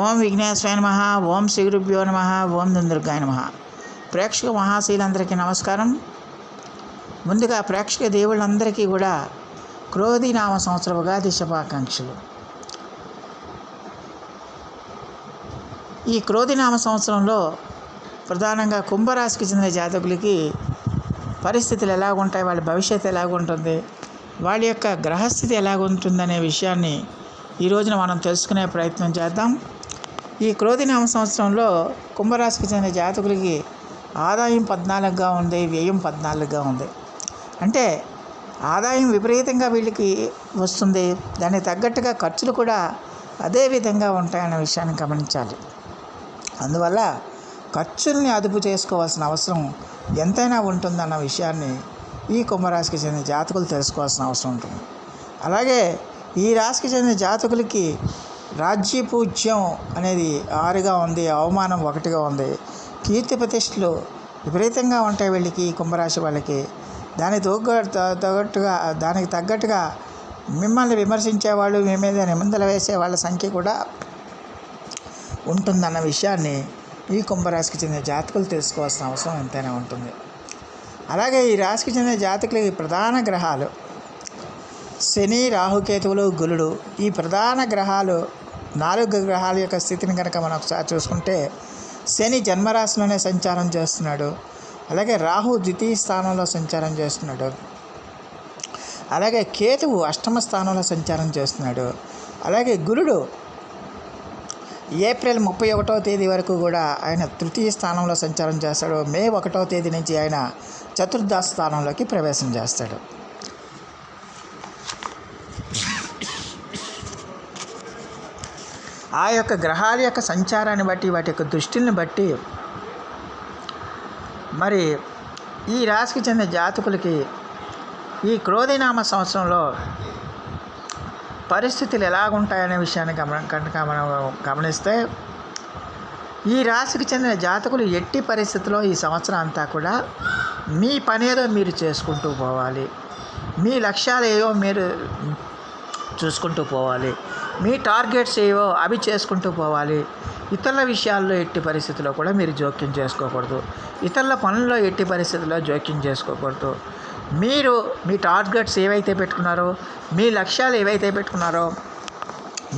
ఓం విఘ్నేశ్వరాయ నమ ఓం శ్రీ గురుభ్యో నమ ఓం దుందుర్గాయ నమ. ప్రేక్షక మహాశీలందరికీ నమస్కారం. ముందుగా ప్రేక్షక దేవుళ్ళందరికీ కూడా క్రోధి నామ సంవత్సర శుభాకాంక్షలు. ఈ క్రోధి నామ సంవత్సరంలో ప్రధానంగా కుంభరాశికి చెందిన జాతకులకి పరిస్థితులు ఎలాగుంటాయి వాళ్ళ భవిష్యత్తు ఎలాగుంటుంది వాళ్ళ యొక్క గ్రహస్థితి ఎలాగుంటుందనే విషయాన్ని ఈ రోజున మనం తెలుసుకునే ప్రయత్నం చేద్దాం. ఈ క్రోధినామ సంవత్సరంలో కుంభరాశికి చెందిన జాతకులకి ఆదాయం పద్నాలుగుగా ఉంది వ్యయం పద్నాలుగుగా ఉంది. అంటే ఆదాయం విపరీతంగా వీళ్ళకి వస్తుంది. దానికి తగ్గట్టుగా ఖర్చులు కూడా అదే విధంగా ఉంటాయన్న విషయాన్ని గమనించాలి. అందువల్ల ఖర్చుల్ని అదుపు చేసుకోవాల్సిన అవసరం ఎంతైనా ఉంటుందన్న విషయాన్ని ఈ కుంభరాశికి చెందిన జాతకులు తెలుసుకోవాల్సిన అవసరం ఉంటుంది. అలాగే ఈ రాశికి చెందిన జాతకులకి రాజ్య పూజ్యం అనేది ఆరుగా ఉంది అవమానం ఒకటిగా ఉంది. కీర్తి ప్రతిష్టలు విపరీతంగా ఉంటాయి వీళ్ళకి కుంభరాశి వాళ్ళకి. దాని తగ్గ తగ్గట్టుగా దానికి తగ్గట్టుగా మిమ్మల్ని విమర్శించేవాళ్ళు మీ మీద నిబంధనలు వేసే వాళ్ళ సంఖ్య కూడా ఉంటుందన్న విషయాన్ని ఈ కుంభరాశికి చెందిన జాతకులు తెలుసుకోవాల్సిన అవసరం ఎంతైనా ఉంటుంది. అలాగే ఈ రాశికి చెందిన జాతకులకి ప్రధాన గ్రహాలు శని రాహుకేతువులు గులుడు ఈ ప్రధాన గ్రహాలు నాలుగు గ్రహాల యొక్క స్థితిని కనుక మనం ఒకసారి చూసుకుంటే శని జన్మరాశిలోనే సంచారం చేస్తున్నాడు. అలాగే రాహు ద్వితీయ స్థానంలో సంచారం చేస్తున్నాడు. అలాగే కేతువు అష్టమ స్థానంలో సంచారం చేస్తున్నాడు. అలాగే గురుడు ఏప్రిల్ ముప్పై ఒకటో తేదీ వరకు కూడా ఆయన తృతీయ స్థానంలో సంచారం చేస్తాడు. మే ఒకటో తేదీ నుంచి ఆయన చతుర్థ స్థానంలోకి ప్రవేశం చేస్తాడు. ఆ యొక్క గ్రహాల యొక్క సంచారాన్ని బట్టి వాటి యొక్క దృష్టిని బట్టి మరి ఈ రాశికి చెందిన జాతకులకి ఈ క్రోధినామ సంవత్సరంలో పరిస్థితులు ఎలాగుంటాయనే విషయాన్ని గమన కనుక మనం గమనిస్తే ఈ రాశికి చెందిన జాతకులు ఎట్టి పరిస్థితుల్లో ఈ సంవత్సరం అంతా కూడా మీ పనేదో మీరు చేసుకుంటూ పోవాలి. మీ లక్ష్యాలు ఏవో మీరు చూసుకుంటూ పోవాలి. మీ టార్గెట్స్ ఏవో అవి చేసుకుంటూ పోవాలి. ఇతరుల విషయాల్లో ఎట్టి పరిస్థితుల్లో కూడా మీరు జోక్యం చేసుకోకూడదు. ఇతరుల పనుల్లో ఎట్టి పరిస్థితుల్లో జోక్యం చేసుకోకూడదు. మీరు మీ టార్గెట్స్ ఏవైతే పెట్టుకున్నారో మీ లక్ష్యాలు ఏవైతే పెట్టుకున్నారో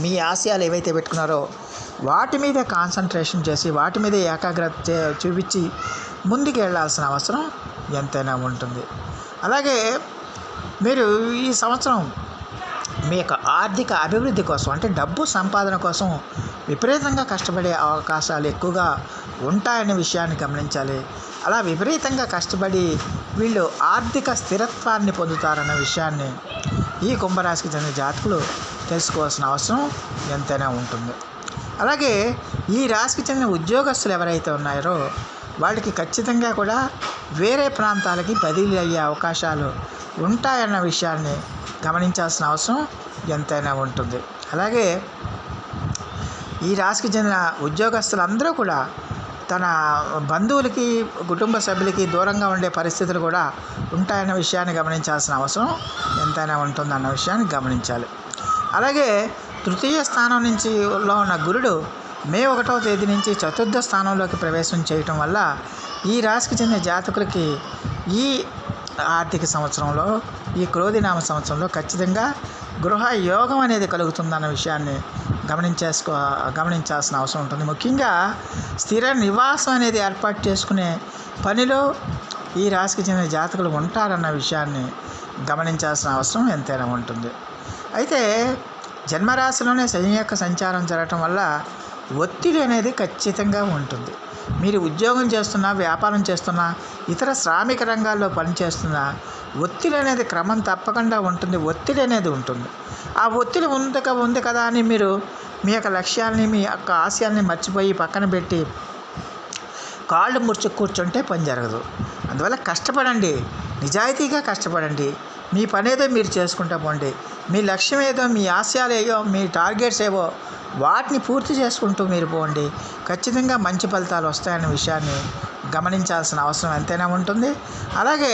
మీ ఆశయాలు ఏవైతే పెట్టుకున్నారో వాటి మీద కాన్సన్ట్రేషన్ చేసి వాటి మీద ఏకాగ్రత చూపించి ముందుకు వెళ్ళాల్సిన అవసరం ఎంతైనా ఉంటుంది. అలాగే మీరు ఈ సంవత్సరం మీ యొక్క ఆర్థిక అభివృద్ధి కోసం అంటే డబ్బు సంపాదన కోసం విపరీతంగా కష్టపడే అవకాశాలు ఎక్కువగా ఉంటాయనే విషయాన్ని గమనించాలి. అలా విపరీతంగా కష్టపడి వీళ్ళు ఆర్థిక స్థిరత్వాన్ని పొందుతారన్న విషయాన్ని ఈ కుంభరాశికి చెందిన జాతకులు తెలుసుకోవాల్సిన అవసరం ఎంతైనా ఉంటుంది. అలాగే ఈ రాశికి చెందిన ఉద్యోగస్తులు ఎవరైతే ఉన్నారో వాళ్ళకి ఖచ్చితంగా కూడా వేరే ప్రాంతాలకి బదిలీ అయ్యే అవకాశాలు ఉంటాయన్న విషయాన్ని గమనించాల్సిన అవసరం ఎంతైనా ఉంటుంది. అలాగే ఈ రాశికి చెందిన ఉద్యోగస్తులందరూ కూడా తన బంధువులకి కుటుంబ సభ్యులకి దూరంగా ఉండే పరిస్థితులు కూడా ఉంటాయన్న విషయాన్ని గమనించాల్సిన అవసరం ఎంతైనా ఉంటుందన్న విషయాన్ని గమనించాలి. అలాగే తృతీయ స్థానం నుంచి లో ఉన్న గురుడు మే ఒకటవ తేదీ నుంచి చతుర్థ స్థానంలోకి ప్రవేశం చేయటం వల్ల ఈ రాశికి చెందిన జాతకులకి ఈ ఆర్థిక సంవత్సరంలో ఈ క్రోధినామ సంవత్సరంలో ఖచ్చితంగా గృహ యోగం అనేది కలుగుతుందన్న విషయాన్ని గమనించేసుకో గమనించాల్సిన అవసరం ఉంటుంది. ముఖ్యంగా స్థిర నివాసం అనేది ఏర్పాటు చేసుకునే పనిలో ఈ రాశికి చెందిన జాతకులు ఉంటారన్న విషయాన్ని గమనించాల్సిన అవసరం ఎంతైనా ఉంటుంది. అయితే జన్మరాశిలోనే శని యొక్క సంచారం జరగటం వల్ల ఒత్తిడి అనేది ఖచ్చితంగా ఉంటుంది. మీరు ఉద్యోగం చేస్తున్నా వ్యాపారం చేస్తున్నా ఇతర శ్రామిక రంగాల్లో పనిచేస్తున్నా ఒత్తిడి అనేది క్రమం తప్పకుండా ఉంటుంది ఒత్తిడి అనేది ఉంటుంది. ఆ ఒత్తిడి ఉంది ఉంది కదా అని మీరు మీ యొక్క లక్ష్యాల్ని మీ యొక్క ఆశయాల్ని మర్చిపోయి పక్కన పెట్టి కాళ్ళు ముడుచు కూర్చుంటే పని జరగదు. అందువల్ల కష్టపడండి నిజాయితీగా కష్టపడండి. మీ పనేదో మీరు చేసుకుంటా పోండి. మీ లక్ష్యం ఏదో మీ ఆశయాలు ఏవో మీ టార్గెట్స్ ఏవో వాటిని పూర్తి చేసుకుంటూ మీరు పోండి. ఖచ్చితంగా మంచి ఫలితాలు వస్తాయన్న విషయాన్ని గమనించాల్సిన అవసరం ఎంతైనా ఉంటుంది. అలాగే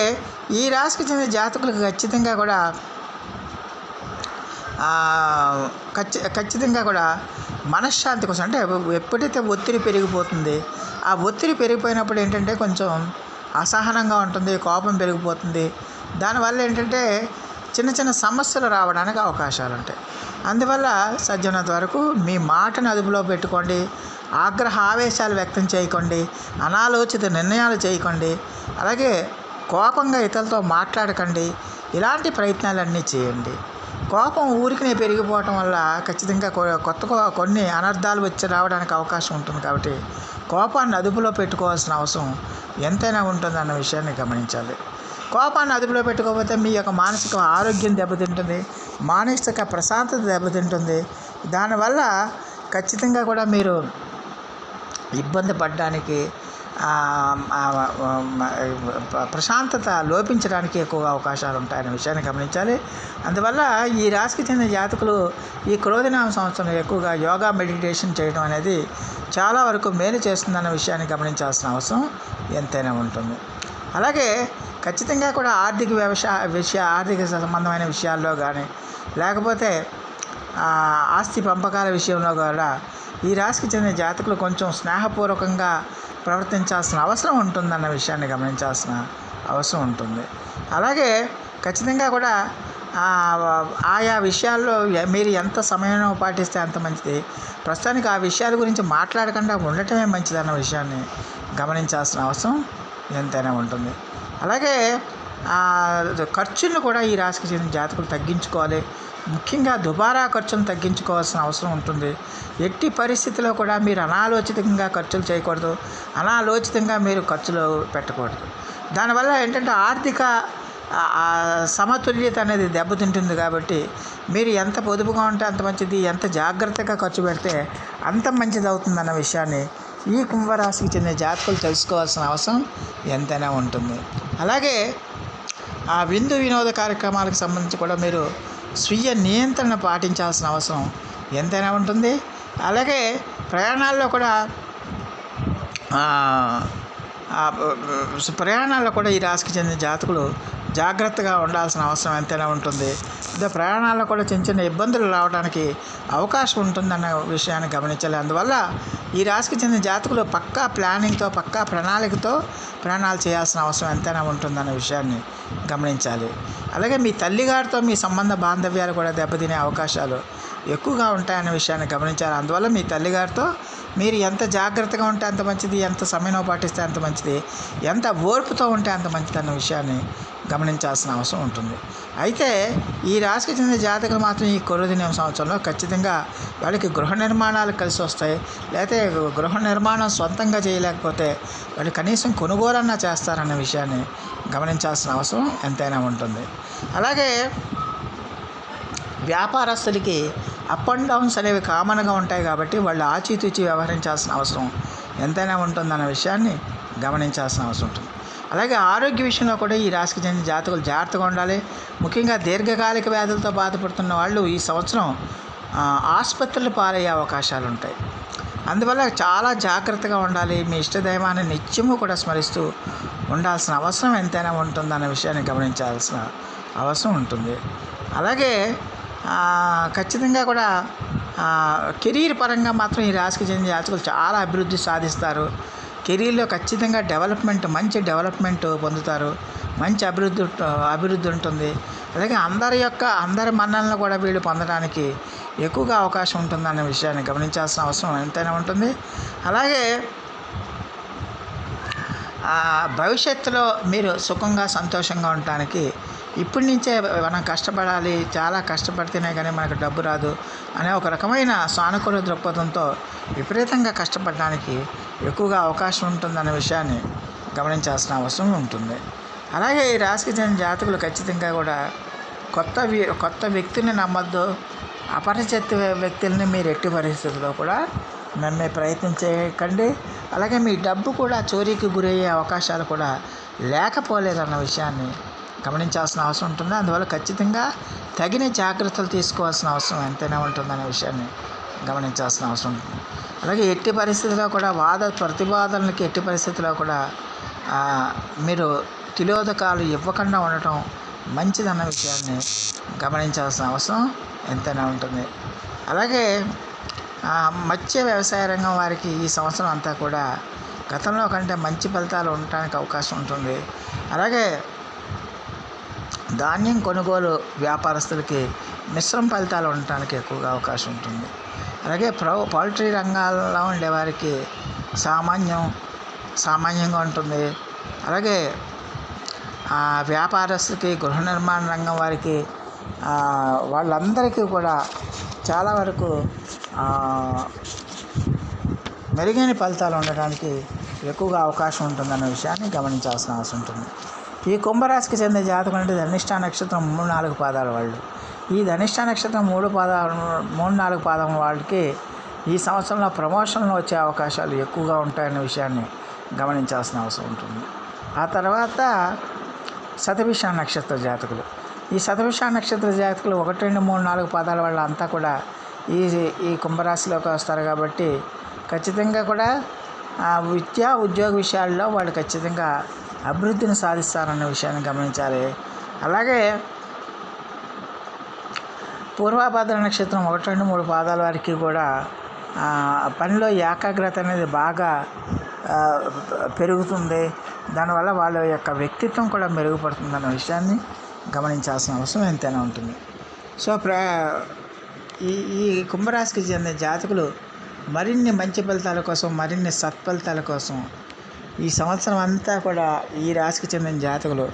ఈ రాశికి చెందిన జాతకులకు ఖచ్చితంగా కూడా ఖచ్చి ఖచ్చితంగా కూడా మనశ్శాంతి కోసం అంటే ఎప్పుడైతే ఒత్తిడి పెరిగిపోతుంది ఆ ఒత్తిడి పెరిగిపోయినప్పుడు ఏంటంటే కొంచెం అసహనంగా ఉంటుంది కోపం పెరిగిపోతుంది. దానివల్ల ఏంటంటే చిన్న చిన్న సమస్యలు రావడానికి అవకాశాలు ఉంటాయి. అందువల్ల సజ్జనంత వరకు మీ మాటను అదుపులో పెట్టుకోండి. ఆగ్రహ ఆవేశాలు వ్యక్తం చేయకండి. అనాలోచిత నిర్ణయాలు చేయకండి. అలాగే కోపంగా ఇతరులతో మాట్లాడకండి. ఇలాంటి ప్రయత్నాలన్నీ చేయండి. కోపం ఊరికినే పెరిగిపోవటం వల్ల ఖచ్చితంగా కొ- కొత్త కొన్ని అనర్థాలు వచ్చి రావడానికి అవకాశం ఉంటుంది కాబట్టి కోపాన్ని అదుపులో పెట్టుకోవాల్సిన అవసరం ఎంతైనా ఉంటుందన్న విషయాన్ని గమనించాలి. కోపాన్ని అదుపులో పెట్టుకోకపోతే మీ యొక్క మానసిక ఆరోగ్యం దెబ్బతింటుంది. మానసిక ప్రశాంతత దెబ్బతింటుంది. దానివల్ల ఖచ్చితంగా కూడా మీరు ఇబ్బంది పడడానికి ప్రశాంతత లోపించడానికి ఎక్కువ అవకాశాలు ఉంటాయనే విషయాన్ని గమనించాలి. అందువల్ల ఈ రాశికి చెందిన జాతకులు ఈ క్రోధినామ సంవత్సరం ఎక్కువగా యోగా మెడిటేషన్ చేయడం అనేది చాలా వరకు మేలు చేస్తుందన్న విషయాన్ని గమనించాల్సిన అవసరం ఎంతైనా ఉంటుంది. అలాగే ఖచ్చితంగా కూడా ఆర్థిక వ్యవస విషయ ఆర్థిక సంబంధమైన విషయాల్లో కానీ లేకపోతే ఆస్తి పంపకాల విషయంలో కూడా ఈ రాశికి చెందిన జాతకులు కొంచెం స్నేహపూర్వకంగా ప్రవర్తించాల్సిన అవసరం ఉంటుందన్న విషయాన్ని గమనించాల్సిన అవసరం ఉంటుంది. అలాగే ఖచ్చితంగా కూడా ఆయా విషయాల్లో మీరు ఎంత సమయం పాటిస్తే అంత మంచిది. ప్రస్తుతానికి ఆ విషయాల గురించి మాట్లాడకుండా ఉండటమే మంచిదన్న విషయాన్ని గమనించాల్సిన అవసరం ఎంతైనా ఉంటుంది. అలాగే ఖర్చులను కూడా ఈ రాశికి చెందిన జాతకులు తగ్గించుకోవాలి. ముఖ్యంగా దుబారా ఖర్చును తగ్గించుకోవాల్సిన అవసరం ఉంటుంది. ఎట్టి పరిస్థితిలో కూడా మీరు అనాలోచితంగా ఖర్చులు చేయకూడదు. అనాలోచితంగా మీరు ఖర్చులు పెట్టకూడదు. దానివల్ల ఏంటంటే ఆర్థిక సమతుల్యత అనేది దెబ్బతింటుంది కాబట్టి మీరు ఎంత పొదుపుగా ఉంటే అంత మంచిది ఎంత జాగ్రత్తగా ఖర్చు పెడితే అంత మంచిది అవుతుందన్న విషయాన్ని ఈ కుంభరాశికి చెందిన జాతకులు తెలుసుకోవాల్సిన అవసరం ఎంతైనా ఉంటుంది. అలాగే ఆ విందు వినోద కార్యక్రమాలకు సంబంధించి కూడా మీరు స్వీయ నియంత్రణ పాటించాల్సిన అవసరం ఎంతైనా ఉంటుంది. అలాగే ప్రయాణాల్లో కూడా ప్రయాణాల్లో కూడా ఈ రాశికి చెందిన జాతకులు జాగ్రత్తగా ఉండాల్సిన అవసరం ఎంతైనా ఉంటుంది. ప్రయాణాల్లో కూడా చిన్న చిన్న ఇబ్బందులు రావడానికి అవకాశం ఉంటుందన్న విషయాన్ని గమనించాలి. అందువల్ల ఈ రాశికి చెందిన జాతకులు పక్కా ప్లానింగ్తో పక్కా ప్రణాళికతో ప్రయాణాలు చేయాల్సిన అవసరం ఎంతైనా ఉంటుందన్న విషయాన్ని గమనించాలి. అలాగే మీ తల్లిగారితో మీ సంబంధ బాంధవ్యాలు కూడా దెబ్బతినే అవకాశాలు ఎక్కువగా ఉంటాయనే విషయాన్ని గమనించాలి. అందువల్ల మీ తల్లిగారితో మీరు ఎంత జాగ్రత్తగా ఉంటే అంత మంచిది ఎంత సమయం పాటిస్తే అంత మంచిది ఎంత ఓర్పుతో ఉంటే అంత మంచిది అన్న విషయాన్ని గమనించాల్సిన అవసరం ఉంటుంది. అయితే ఈ రాశికి చెందిన జాతకులు మాత్రం ఈ కొరుదినం సంవత్సరంలో ఖచ్చితంగా వాళ్ళకి గృహ నిర్మాణాలు కలిసి వస్తాయి. లేకపోతే గృహ నిర్మాణం సొంతంగా చేయలేకపోతే వాళ్ళు కనీసం కొనుగోలన్నా చేస్తారన్న విషయాన్ని గమనించాల్సిన అవసరం ఎంతైనా ఉంటుంది. అలాగే వ్యాపారస్తులకి అప్ అండ్ డౌన్స్ అనేవి కామన్గా ఉంటాయి కాబట్టి వాళ్ళు ఆచితూచి వ్యవహరించాల్సిన అవసరం ఎంతైనా ఉంటుందన్న విషయాన్ని గమనించాల్సిన అవసరం ఉంటుంది. అలాగే ఆరోగ్య విషయంలో కూడా ఈ రాశికి చెందిన జాతకులు జాగ్రత్తగా ఉండాలి. ముఖ్యంగా దీర్ఘకాలిక వ్యాధులతో బాధపడుతున్న వాళ్ళు ఈ సంవత్సరం ఆసుపత్రులు పాలయ్యే అవకాశాలు ఉంటాయి. అందువల్ల చాలా జాగ్రత్తగా ఉండాలి. మీ ఇష్టదైవాన్ని నిత్యము కూడా స్మరిస్తూ ఉండాల్సిన అవసరం ఎంతైనా ఉంటుందన్న విషయాన్ని గమనించాల్సిన అవసరం ఉంటుంది. అలాగే ఖచ్చితంగా కూడా కెరీర్ పరంగా మాత్రం ఈ రాశికి చెందిన జాతకులు చాలా అభివృద్ధి సాధిస్తారు. కెరీర్లో ఖచ్చితంగా డెవలప్మెంట్ మంచి డెవలప్మెంట్ పొందుతారు. మంచి అభివృద్ధి అభివృద్ధి ఉంటుంది. అలాగే అందరి యొక్క అందరి మన్నలను కూడా వీళ్ళు పొందడానికి ఎక్కువగా అవకాశం ఉంటుందన్న విషయాన్ని గమనించాల్సిన అవసరం ఎంతైనా ఉంటుంది. అలాగే భవిష్యత్తులో మీరు సుఖంగా సంతోషంగా ఉండటానికి ఇప్పటి నుంచే మనం కష్టపడాలి చాలా కష్టపడితేనే కానీ మనకు డబ్బు రాదు అనే ఒక రకమైన సానుకూల దృక్పథంతో విపరీతంగా కష్టపడడానికి ఎక్కువగా అవకాశం ఉంటుందనే విషయాన్ని గమనించాల్సిన అవసరం ఉంటుంది. అలాగే ఈ రాశికి చెందిన జాతకులు ఖచ్చితంగా కూడా కొత్త వ్య- కొత్త వ్యక్తిని నమ్మద్దు అపరిచిత వ్యక్తుల్ని మీరు ఎట్టి పరిస్థితుల్లో కూడా నమ్మే ప్రయత్నం చేయకండి. అలాగే మీ డబ్బు కూడా చోరీకి గురయ్యే అవకాశాలు కూడా లేకపోలేదన్న విషయాన్ని గమనించాల్సిన అవసరం ఉంటుంది. అందువల్ల ఖచ్చితంగా తగిన జాగ్రత్తలు తీసుకోవాల్సిన అవసరం ఎంతైనా ఉంటుందనే విషయాన్ని గమనించాల్సిన అవసరం ఉంటుంది. అలాగే ఎట్టి పరిస్థితిలో కూడా వాద ప్రతివాదనలకి ఎట్టి పరిస్థితిలో కూడా మీరు తిలోదకాలు ఇవ్వకుండా ఉండటం మంచిదన్న విషయాన్ని గమనించాల్సిన అవసరం ఎంతైనా ఉంటుంది. అలాగే మత్స్య వ్యవసాయ రంగం వారికి ఈ సంవత్సరం అంతా కూడా గతంలో కంటే మంచి ఫలితాలు ఉండటానికి అవకాశం ఉంటుంది. అలాగే ధాన్యం కొనుగోలు వ్యాపారస్తులకి మిశ్రమ ఫలితాలు ఉండటానికి ఎక్కువగా అవకాశం ఉంటుంది. అలాగే ప్రౌ పౌల్ట్రీ రంగాల్లో ఉండే వారికి సామాన్యం సామాన్యంగా ఉంటుంది. అలాగే వ్యాపారస్తులకి గృహ నిర్మాణ రంగం వారికి వాళ్ళందరికీ కూడా చాలా వరకు మెరుగైన ఫలితాలు ఉండడానికి ఎక్కువగా అవకాశం ఉంటుందన్న విషయాన్ని గమనించాల్సిన అవసరం ఉంటుంది. ఈ కుంభరాశికి చెందిన జాతకం అంటే ధనిష్ట నక్షత్రం మూడు నాలుగు పాదాల వాళ్ళు. ఈ ధనిష్టా నక్షత్రం మూడు పాదాల మూడు నాలుగు పాదం వాళ్ళకి ఈ సంవత్సరంలో ప్రమోషన్లు వచ్చే అవకాశాలు ఎక్కువగా ఉంటాయన్న విషయాన్ని గమనించాల్సిన అవసరం ఉంటుంది. ఆ తర్వాత శతభిష నక్షత్ర జాతకులు. ఈ శతభిష నక్షత్ర జాతకులు ఒకటి రెండు మూడు నాలుగు పాదాల వాళ్ళు అంతా కూడా ఈ ఈ కుంభరాశిలోకి వస్తారు కాబట్టి ఖచ్చితంగా కూడా విద్యా ఉద్యోగ విషయాల్లో వాళ్ళు ఖచ్చితంగా అభివృద్ధిని సాధిస్తారన్న విషయాన్ని గమనించాలి. అలాగే పూర్వభద్ర నక్షత్రం ఒకటి రెండు మూడు పాదాల వారికి కూడా పనిలో ఏకాగ్రత అనేది బాగా పెరుగుతుంది. దానివల్ల వాళ్ళ యొక్క వ్యక్తిత్వం కూడా మెరుగుపడుతుంది అన్న విషయాన్ని గమనించాల్సిన అవసరం ఎంతైనా ఉంటుంది. సో ప్ర ఈ ఈ కుంభరాశికి చెందిన జాతకులు మరిన్ని మంచి ఫలితాల కోసం మరిన్ని సత్ఫలితాల కోసం ఈ సంవత్సరం అంతా కూడా ఈ రాశికి చెందిన జాతకులు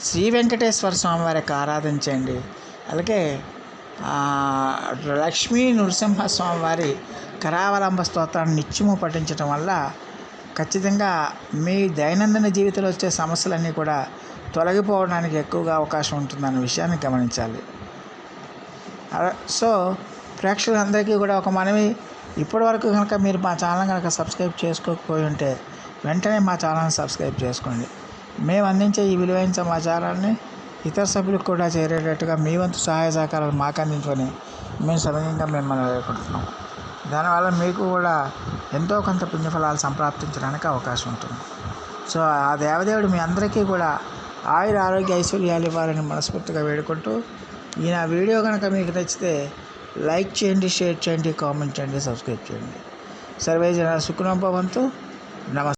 శ్రీ వెంకటేశ్వర స్వామి వారికి ఆరాధించండి అలాగే లక్ష్మీ నృసింహస్వామి వారి కరావలంబ స్తోత్రాన్ని నిత్యము పఠించడం వల్ల ఖచ్చితంగా మీ దైనందిన జీవితంలో వచ్చే సమస్యలన్నీ కూడా తొలగిపోవడానికి ఎక్కువగా అవకాశం ఉంటుందన్న విషయాన్ని గమనించాలి. సో ప్రేక్షకులందరికీ కూడా ఒక మనవి. ఇప్పటివరకు కనుక మీరు మా ఛానల్ కనుక సబ్స్క్రైబ్ చేసుకోకపోయి ఉంటే వెంటనే మా ఛానల్ని సబ్స్క్రైబ్ చేసుకోండి. మేము అందించే ఈ విలువైన సమాచారాన్ని ఇతర సభ్యులకు కూడా చేరేటట్టుగా మీ వంతు సహాయ సహకారాలు మాకు అందించుకొని మేము సమయంగా మిమ్మల్ని వేడుకుంటున్నాం. దానివల్ల మీకు కూడా ఎంతో కొంత పుణ్యఫలాలు సంప్రాప్తించడానికి అవకాశం ఉంటుంది. సో ఆ దేవదేవుడు మీ అందరికీ కూడా ఆయుర ఆరోగ్య ఐశ్వర్యాలు ఇవ్వాలని మనస్ఫూర్తిగా వేడుకుంటూ ఈ నా వీడియో కనుక మీకు నచ్చితే లైక్ చేయండి షేర్ చేయండి కామెంట్ చేయండి సబ్స్క్రైబ్ చేయండి. సర్వే జన సుఖనోభవంతు. నమస్తే